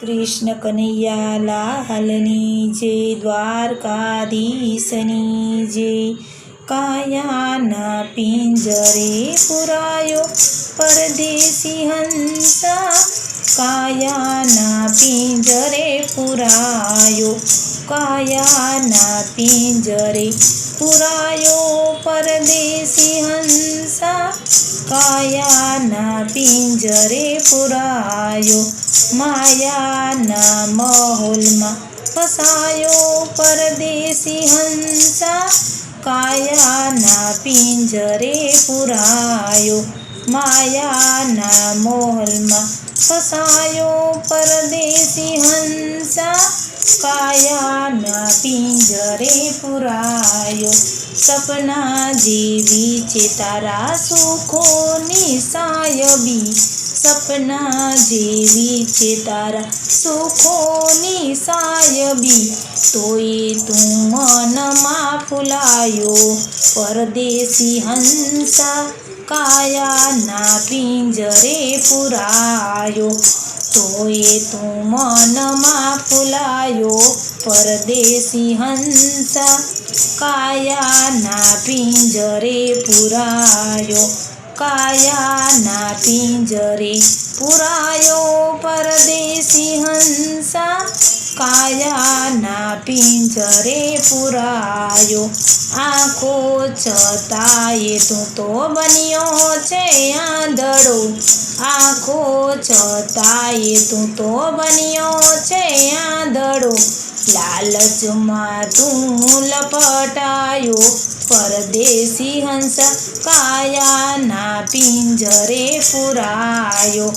કૃષ્ણ કનૈયા લાલની જય દ્વારકાધીશની જય કાયાના પિંજરે પુરાયો પરદેશી હંસા, કાયાના પિંજરે પુરાયો, કાયાના પિંજરે પુરાયો પરદેશી હંસા, કાયાના પિંજરે પુરાયો. માયાના મહોલમાં ફસાયો પરદેશી હંસા. કાયાના પિંજરે પુરાયો માયાના મોહલમાં ફસાયો પરદેશી હંસા. કાયાના પિંજરે પુરાયો સપના જેવી છે તારા સુખોની સાયબી. સપના જેવી છે તારા સુખોની સાયબી. તોય તું મનમાં ફૂલાયો. પરદેશી હંસા કાયાના પિંજરે પુરાયો. તોય તું મનમાં ફૂલાયો. પરદેશી હંસા કાયાના પિંજરે પુરાયો. કાયાના પિંજરી પુરાયો પરદેશી હંસા. કાયાના પિંજરે પુરાયો. આંખો છતાંય તું તો બન્યો છે આંધળો. આંખો છતાંય તું તો બન્યો છે આંધળો. લાલચમાં તું લપટાયો. પરદેશી હંસા કાયાના પિંજરે પુરાયો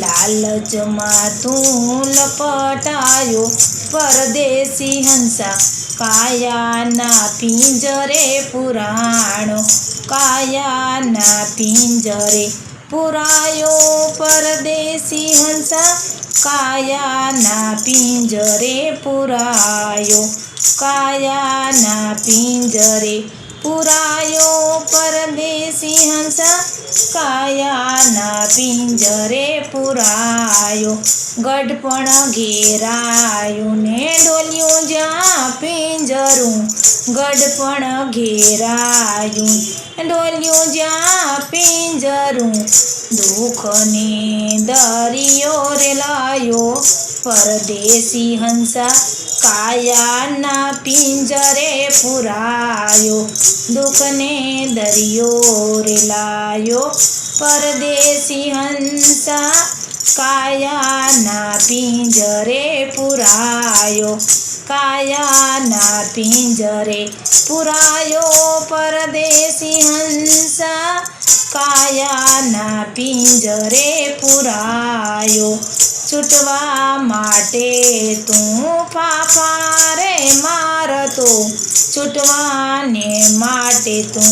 લાલચમાં તું લપટાયો પરદેશી હંસા કાયાના પિંજરે પુરાણો. કાયાના પિંજરે પુરાયો પરદેશી હંસા કાયાના પિંજરે પુરાયો. કાયાના પિંજરે પુરાયો પરદેશી હંસ કાયાના પિંજરે પુરાયો. ગઢપણ ઘેરાયું ને ડોલ્યું જ્યાં પિંજરું. ગઢપણ ઘેરાયું ડોલ્યું જ્યાં પિંજરું. દુઃખને દરિયો રેલાયો. પરદેશી હંસા કાયાના પિંજરે પુરાયો, દુઃખને દરિયો રેલાયો પરદેશી હંસા કાયાના પિંજરે પુરાયો, કાયાના પિંજરે પુરાયો. પરદેશી હંસા કાયાના પિંજરે પુરાયો છૂટવા માટે તું ફાફા રે મારતો છૂટવાને માટે તું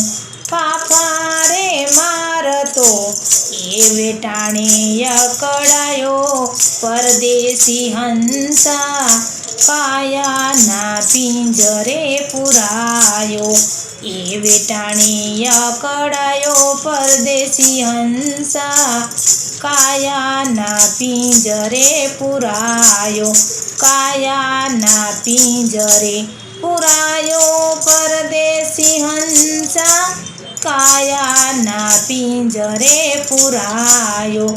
ફાફા રે મારતો એ વેટાણે અકળાયો પરદેશી હંસા પાયાના પિંજરે પુરાયો. એ વેટાણે અકળાયો પરદેશી હંસા કાયાના પિંજરે પુરાયો, કાયાના પિંજરે પુરાયો પરદેશી હંસા, કાયાના પિંજરે પુરાયો.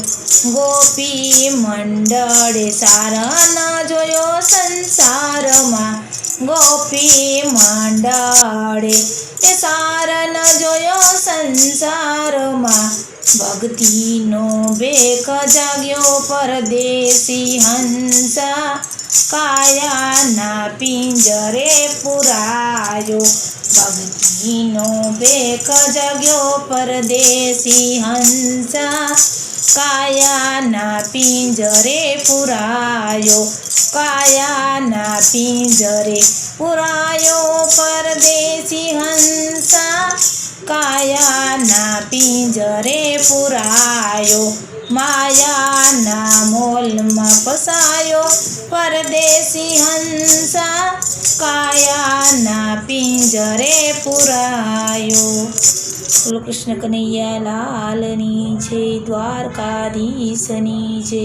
ગોપી મંડળે સારન જોયો સંસારમાં, ગોપી મંડળે એ સારન જોયો સંસારમાં. ભક્તિનો બેક જાગ્યો પરદેશી હંસા. કાયાના પિંજરે પુરાયો. ભક્તિનો બેક જાગ્યો પરદેશી હંસા. કાયાના પિંજરે પુરાયો, કાયાના પિંજરે પુરાયો પરદેશી હંસા, કાયાના પિંજરે પુરાયો, માયાના મોલમાં ફસાયો પરદેશી હંસા, કાયાના પિંજરે પુરાયો. કૃષ્ણ કનૈયા લાલની જય દ્વારકાધીશની જય